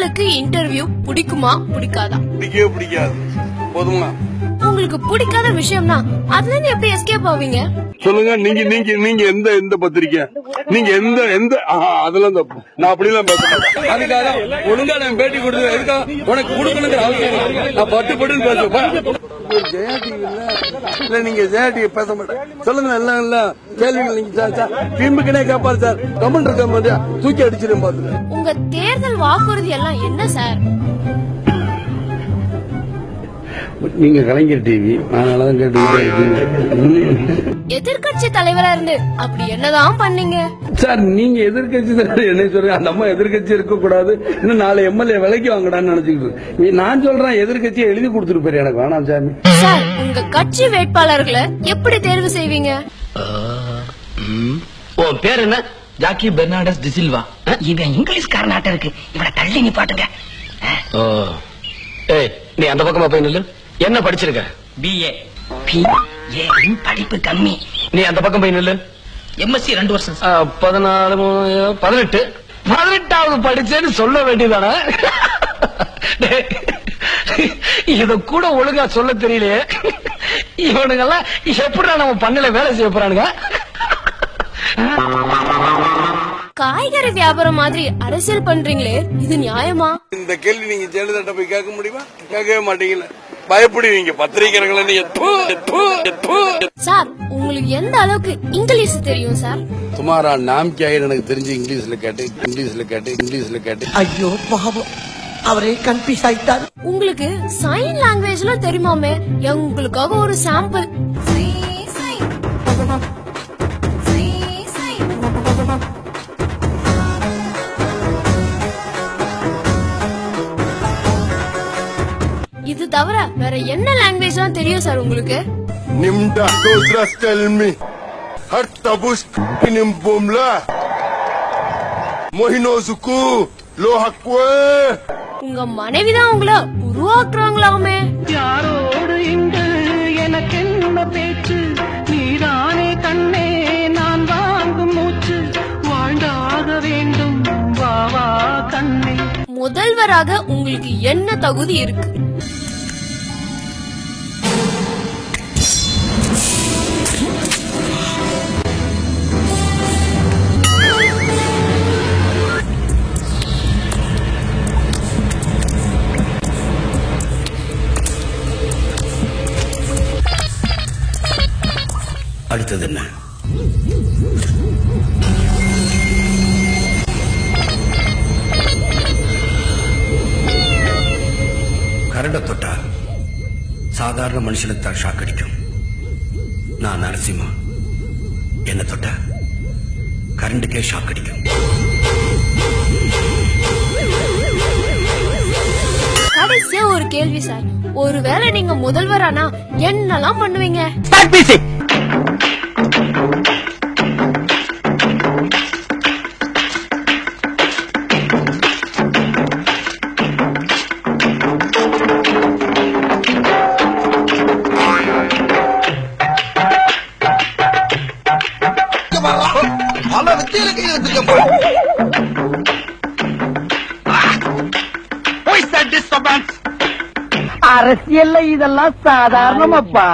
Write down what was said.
உங்களுக்கு இன்டர்வியூ பிடிக்குமா பிடிக்காதா? பிடிக்கவே பிடிக்காது. போதுமா உங்களுக்கு பிடிக்காத விஷயம்னா அதுல இருந்து எப்படி எஸ்கேப் ஆவீங்க? சொல்லுங்க நீங்க நீங்க நீங்க எந்த எந்த பத்திரிக்கை? நீங்க எந்த எந்த அதெல்லாம் தப்பு. நான் அப்படிலாம் பேச மாட்டேன். அதுக்காக ஒழுங்கா நான் பேட்டி கொடுத்து எதுக்கா உனக்கு கொடுக்கணுங்கிற அவசியம். நான் பட்டு பட்டுன்னு பேசுவேன். ஜெயா டிவி இல்ல? நீங்க ஜெயா டிவி பேச மாட்டேன். சொல்லுங்க எல்லாம் இல்ல கேள்விகள் நீங்க சார் சார். பிம்புக்குனே கேட்பாரு சார். கமெண்ட் இருக்க மாதிரி தூக்கி அடிச்சிடும் பாத்துக்க உங்க தேர்தல் வாக்குறுதி எல்லாம் என்ன சார்? நீங்க கலைஞர் டிவி அதனாலதான் கேட்டு எதிர்க்கட்சி தலைவரா இருந்து அப்படி என்னதான் பண்ணீங்க? சார் நீங்க எதிர்கட்சி என்ன சொல்றீங்க. அந்த அம்மா எதிர்கட்சி இருக்க கூடாது இன்னும் நாலு எம்எல்ஏ விலைக்கு வாங்கடான்னு நினைச்சுக்கிட்டு. நான் சொல்றேன் எதிர்கட்சியை எழுதி கொடுத்துட்டு போயிரு. எனக்கு வேணாம் சாமி. சார் உங்க கட்சி வேட்பாளர்களை எப்படி தேர்வு செய்வீங்க? உன் பேர் என்ன? ஜாக்கி பெர்னாடஸ் டிசில்வா இவன் இங்கிலீஷ்காரனாட்ட இருக்கு. இவனை தள்ளி நிப்பாட்டுங்க. ஓ. ஏய் நீ அந்த பக்கமா போய் நில்லு. என்ன படிச்சிருக்க? பிஏ பி ஏ படிப்பு கம்மி. நீ அந்த பக்கம் போய் நில்லு. எம்எஸ்சி ரெண்டு வருஷம் பதினாலு பதினெட்டு. பதினெட்டாவது படிச்சேன்னு சொல்ல வேண்டியதானே? டேய், இத கூட ஒழுங்கா சொல்ல தெரியலையே. இவனுங்கெல்லாம் எப்படிடா நம்ம பண்ணல வேலை செய்ய போறானுங்க? காய்கறி வியாபாரம் மாதிரி அரசியல் பண்றீங்களே இது நியாயமா? இந்த கேள்வி நீங்க ஜெயலலிதா போய் கேட்க முடியுமா? கேட்கவே மாட்டீங்கல்ல பயப்படுவீங்க பத்திரிகைகளை. சார் உங்களுக்கு எந்த அளவுக்கு இங்கிலீஷ் தெரியும் சார்? துமாரா நாம் கியாயின்னு எனக்கு தெரிஞ்சு இங்கிலீஷ்ல கேட்டு இங்கிலீஷ்ல கேட்டு இங்கிலீஷ்ல கேட்டு. ஐயோ பாவம். அவரே கன்ஃபியூஸ் ஆயிட்டாரு. உங்களுக்கு சைன் லாங்குவேஜ்லாம் தெரியுமாமே? உங்களுக்காக ஒரு சாம்பிள் இது தவிர வேற என்ன லாங்குவேஜ்லாம் தெரியும் சார் உங்களுக்கு Nimda dodras tell me. Har tabus inimbumla. Mohino zuku. Lohakwe. உங்க மனைவி தான் உங்களை உருவாக்குறாங்களாமே யாரோடு இங்கு எனக்கென்ன பேச்சு நீதானே கண்ணே நான் வாங்கும் மூச்சு வாழ்ந்தாக வேண்டும் வா வா கண்ணே முதல்வராக உங்களுக்கு என்ன தகுதி இருக்கு அடுத்தது என்ன? கரண்டை தொட்டா சாதாரண மனுஷனுக்கு தான் ஷாக் அடிக்கும். நான் நரசிம்மா. என்ன தொட்டா கரண்டுக்கே ஷாக் அடிக்கும். கடைசியா ஒரு கேள்வி சார். ஒருவேளை நீங்க முதல்வரானா என்னெல்லாம் பண்ணுவீங்க? வித்தியில கையில் வச்சிருக்க அரசியல்ல இதெல்லாம் சாதாரணமாப்பா.